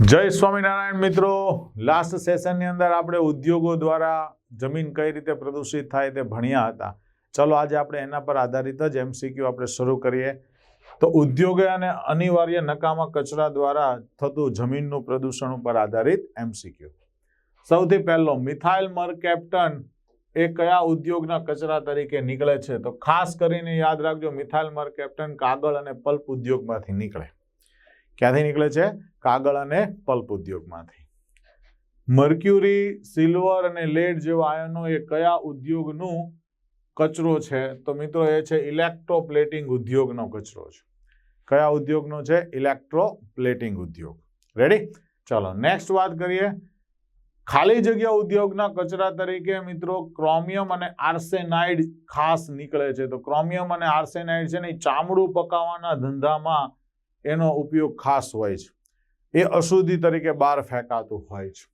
જય સ્વામિનારાયણ મિત્રો. લાસ્ટ સેશનની અંદર આપણે ઉદ્યોગો દ્વારા જમીન કઈ રીતે પ્રદૂષિત થાય તે ભણ્યા હતા. ચલો આજે આપણે એના પર આધારિત જ એમસીક્યુ આપણે શરૂ કરીએ. તો ઉદ્યોગે અને અનિવાર્ય નકામા કચરા દ્વારા થતું જમીનનું પ્રદૂષણ ઉપર આધારિત એમસીક્યુ સૌથી પહેલો, મિથાઇલ મરકેપ્ટન એ કયા ઉદ્યોગના કચરા તરીકે નીકળે છે? તો ખાસ કરીને યાદ રાખજો, મિથાઇલ મરકેપ્ટન કાગળ અને પલ્પ ઉદ્યોગમાંથી નીકળે. ક્યાંથી નીકળે છે? કાગળ અને પલ્પ ઉદ્યોગમાંથી. મર્ક્યુરી, સિલ્વર અને લેડ જેવા આયનો એ કયા ઉદ્યોગનું કચરો છે? તો મિત્રો એ છે ઇલેક્ટ્રોપ્લેટિંગ ઉદ્યોગનો કચરો છે. કયા ઉદ્યોગનો છે? ઇલેક્ટ્રોપ્લેટિંગ ઉદ્યોગ. રેડી ચાલો નેક્સ્ટ વાત કરીએ. ખાલી જગ્યા ઉદ્યોગના કચરા તરીકે મિત્રો ક્રોમિયમ અને આર્સેનાઇડ ખાસ નીકળે છે. તો ક્રોમિયમ અને આર્સેનાઇડ છે ને ચામડું પકાવવાના ધંધામાં એનો ઉપયોગ ખાસ હોય છે. એ અશુદ્ધિ તરીકે બહાર ફેંકાતું હોય છે.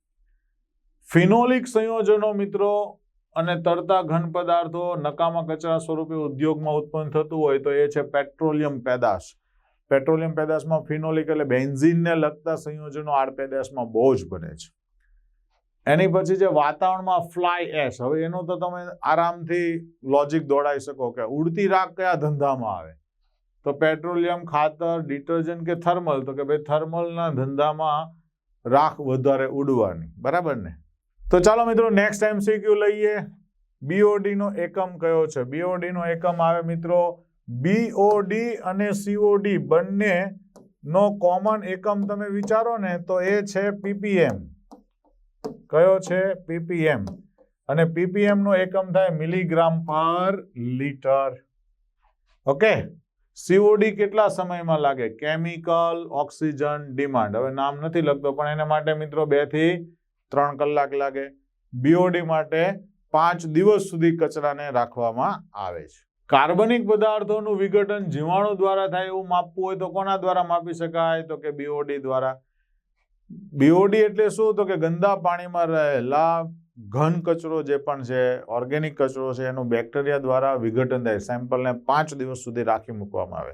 ફિનોલિક સંયોજનો મિત્રો, અને તરતા ઘન પદાર્થો નકામા કચરા સ્વરૂપે ઉદ્યોગમાં ઉત્પન્ન થતું હોય તો એ છે પેટ્રોલિયમ પેદાશ. પેટ્રોલિયમ પેદાશમાં ફિનોલિક એટલે બેન્ઝિનને લગતા સંયોજનો આડ પેદાશમાં બહુ જ બને છે. એની પછી જે વાતાવરણમાં ફ્લાય એશ. હવે એનું તો તમે આરામથી લોજિક દોડાવી શકો કે ઉડતી રાખ કયા ધંધામાં આવે? તો પેટ્રોલિયમ ખાતર, ડિટર્જન્ટ કે થર્મલ? તો કે ભાઈ થર્મલના ધંધામાં રાખ વધારે ઉડવાની. બરાબર ને? તો ચાલો મિત્રો નેક્સ્ટ એમસીક્યુ લઈએ. બીઓડી નો એકમ કયો છે? બીઓડી નો એકમ આવે મિત્રો બીઓડી અને સીઓડી બંને નો કોમન એકમ તમે વિચારો ને, તો એ છે પીપીએમ કયો છે? પીપીએમ અને પીપીએમ નો એકમ થાય મિલીગ્રામ પર લીટર. ઓકે? સીઓડી કેટલા સમયમાં લાગે? કેમિકલ ઓક્સિજન ડિમાન્ડ હવે નામ નથી લખતો, પણ એના માટે મિત્રો બેથી ત્રણ કલાક લાગે. બીઓડી માટે પાંચ દિવસ સુધી કચરાને રાખવામાં આવે છે. કાર્બનિક પદાર્થોનું વિઘટન જીવાણુ દ્વારા થાય એવું માપવું હોય તો કોના દ્વારા માપી શકાય? તો કે બીઓડી દ્વારા. બીઓડી એટલે શું? તો કે ગંદા પાણીમાં રહેલા ઘન કચરો જે પણ છે ઓર્ગેનિક કચરો છે, એનું બેક્ટેરિયા દ્વારા વિઘટન થાય. સેમ્પલને પાંચ દિવસ સુધી રાખી મૂકવામાં આવે.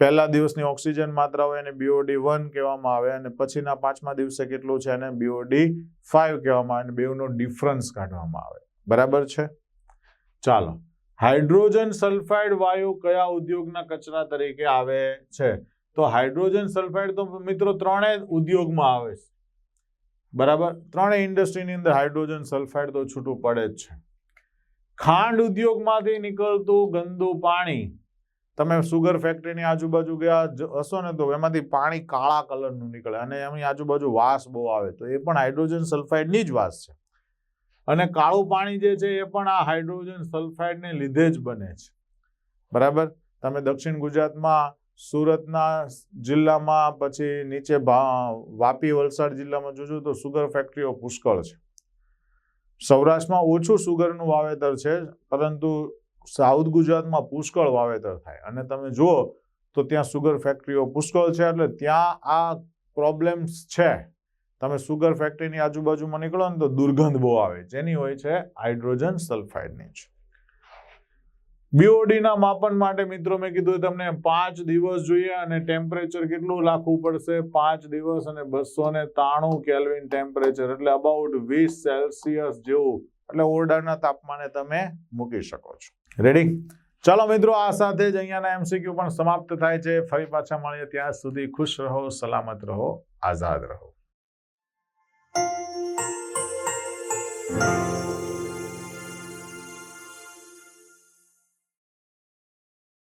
પહેલા દિવસની ઓક્સિજન માત્રા હોય એને બીઓડી વન કહેવામાં આવે અને પછીના પાંચમા દિવસે કેટલું છે એને બીઓડી ફાઈવ કહેવામાં આવે અને બેઉનો ડિફરન્સ કાઢવામાં આવે. બરાબર છે? ચાલો. હાઇડ્રોજન સલ્ફાઇડ વાયુ કયા ઉદ્યોગના કચરા તરીકે આવે છે? તો હાઇડ્રોજન સલ્ફાઇડ તો મિત્રો ત્રણેય ઉદ્યોગમાં આવે છે. બરાબર? ત્રણેય ઇન્ડસ્ટ્રીની અંદર હાઇડ્રોજન સલ્ફાઇડ તો છૂટું પડે જ છે. ખાંડ ઉદ્યોગમાંથી નીકળતું ગંદુ પાણી, તમે સુગર ફેક્ટરીની આજુબાજુ ગયા હશો ને તો એમાંથી પાણી કાળા કલરનું નીકળે અને એમની આજુબાજુ વાસ બહુ આવે તો એ પણ હાઇડ્રોજન સલ્ફાઇડની જ વાસ છે. અને કાળું પાણી જે છે એ પણ આ હાઇડ્રોજન સલ્ફાઇડને લીધે જ બને છે. બરાબર? તમે દક્ષિણ ગુજરાતમાં સુરતના જિલ્લામાં પછી નીચે વાપી, વલસાડ જિલ્લામાં જોજો તો સુગર ફેક્ટરીઓ પુષ્કળ છે. સૌરાષ્ટ્રમાં ઓછું સુગરનું વાવેતર છે, પરંતુ સાઉથ ગુજરાતમાં પુષ્કળ વાવેતર થાય. અને તમે જુઓ તો ત્યાં સુગર ફેક્ટરીઓ પુષ્કળ છે, એટલે ત્યાં આ પ્રોબ્લેમ્સ છે. તમે સુગર ફેક્ટરીની આજુબાજુમાં નીકળો ને તો દુર્ગંધ બહુ આવે. જેની હોય છે હાઇડ્રોજન સલ્ફાઇડની જ. બીઓડી ના માપન માટે મિત્રો મેં કીધું તમને પાંચ દિવસ જોઈએ અને ટેમ્પરેચર કેટલું રાખવું પડશે? પાંચ દિવસ અને બસો ને તાણું કેલ્વિન ટેમ્પરેચર એટલે અબાઉટ વીસ સેલ્સિયસ જેવું. એટલે ઓરડાના તાપમાને તમે મૂકી શકો છો. રેડી ચાલો મિત્રો, આ સાથે જ અહીંયાના એમસીક્યુ પણ સમાપ્ત થાય છે. ફરી પાછા મળીએ ત્યાં સુધી ખુશ રહો, સલામત રહો, આઝાદ રહો.